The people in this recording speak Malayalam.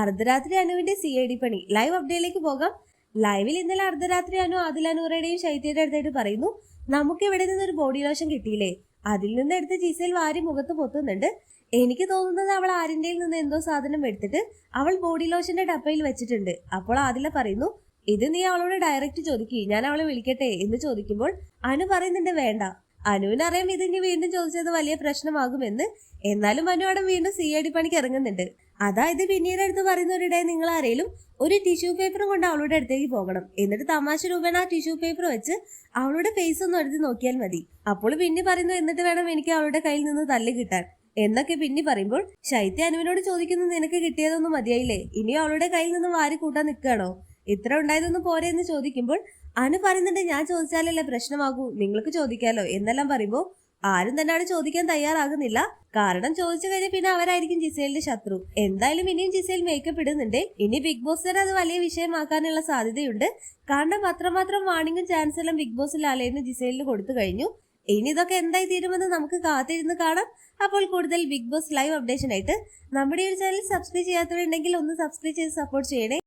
അർദ്ധരാത്രി അനുവിന്റെ സി ഐ ഡി പണി. ലൈവ് അപ്ഡേറ്റിലേക്ക് പോകാം. ലൈവിൽ ഇന്നലെ അർദ്ധരാത്രി അനു ആദിൽ അനൂറയുടെയും ശൈത്യയുടെ അടുത്തായിട്ട് പറയുന്നു നമുക്ക് ഇവിടെ നിന്ന് ഒരു ബോഡി ലോഷൻ കിട്ടിയില്ലേ? അതിൽ നിന്ന് എടുത്ത് ചീസയിൽ വാരി മുഖത്ത് പൊത്തുന്നുണ്ട്. എനിക്ക് തോന്നുന്നത് അവൾ ആരിന്റെയിൽ നിന്ന് എന്തോ സാധനം എടുത്തിട്ട് അവൾ ബോഡി ലോഷന്റെ ഡപ്പയിൽ വെച്ചിട്ടുണ്ട്. അപ്പോൾ ആദില പറയുന്നു ഇത് നീ അവളോട് ഡയറക്റ്റ് ചോദിക്കുക ഞാൻ അവളെ വിളിക്കട്ടെ എന്ന് ചോദിക്കുമ്പോൾ അനു പറയുന്നുണ്ട് വേണ്ട. അനുവിനറിയാം ഇത് ഇനി വീണ്ടും ചോദിച്ചത് വലിയ പ്രശ്നമാകുമെന്ന്. എന്നാലും അനു അവിടെ വീണ്ടും സി ഐ ഡി പണിക്ക് ഇറങ്ങുന്നുണ്ട്. അതായത് പിന്നീട് എടുത്ത് പറയുന്നവരുടെ നിങ്ങൾ ആരെങ്കിലും ഒരു ടിഷ്യൂ പേപ്പറും കൊണ്ട് അവളുടെ അടുത്തേക്ക് പോകണം. എന്നിട്ട് തമാശ രൂപേണ ആ ടിഷ്യൂ പേപ്പർ വെച്ച് അവളുടെ ഫേസ് ഒന്ന് എടുത്ത് നോക്കിയാൽ മതി. അപ്പോൾ പിന്നെ പറയുന്നു എന്നിട്ട് വേണം എനിക്ക് അവളുടെ കയ്യിൽ നിന്ന് തല്ല് കിട്ടാൻ. എന്നൊക്കെ പിന്നെ പറയുമ്പോൾ ശൈത്യ അനുവിനോട് ചോദിക്കുന്നത് നിനക്ക് കിട്ടിയതൊന്നും മതിയായില്ലേ? ഇനി അവളുടെ കയ്യിൽ നിന്ന് വാരി കൂട്ടാൻ നിൽക്കുകയാണോ? ഇത്ര ഉണ്ടായതൊന്നും പോരെ എന്ന് ചോദിക്കുമ്പോൾ അനു പറയുന്നുണ്ട് ഞാൻ ചോദിച്ചാലല്ലേ പ്രശ്നമാകൂ? നിങ്ങൾക്ക് ചോദിക്കാലോ? എന്നെല്ലാം പറയുമ്പോൾ ആരും തന്നെ അവിടെ ചോദിക്കാൻ തയ്യാറാകുന്നില്ല. കാരണം ചോദിച്ചു കഴിഞ്ഞാൽ പിന്നെ അവരായിരിക്കും ജിസേലിന്റെ ശത്രു. എന്തായാലും ഇനിയും ജിസേൽ മേക്കപ്പ് ഇടുന്നുണ്ട്. ഇനി ബിഗ് ബോസ് തന്നെ അത് വലിയ വിഷയമാക്കാനുള്ള സാധ്യതയുണ്ട്. കാരണം അത്രമാത്രം വാണിങ്ങും ചാൻസ് എല്ലാം ബിഗ് ബോസിൽ അലയുന്ന ജിസേലിന് കൊടുത്തു കഴിഞ്ഞു. ഇനി ഇതൊക്കെ എന്തായി തീരുമെന്ന് നമുക്ക് കാത്തിരുന്ന് കാണാം. അപ്പോൾ കൂടുതൽ ബിഗ് ബോസ് ലൈവ് അപ്ഡേഷൻ ആയിട്ട് നമ്മുടെ ഒരു ചാനൽ സബ്സ്ക്രൈബ് ചെയ്യാത്തവരുണ്ടെങ്കിൽ ഒന്ന് സബ്സ്ക്രൈബ് ചെയ്ത് സപ്പോർട്ട് ചെയ്യണേ.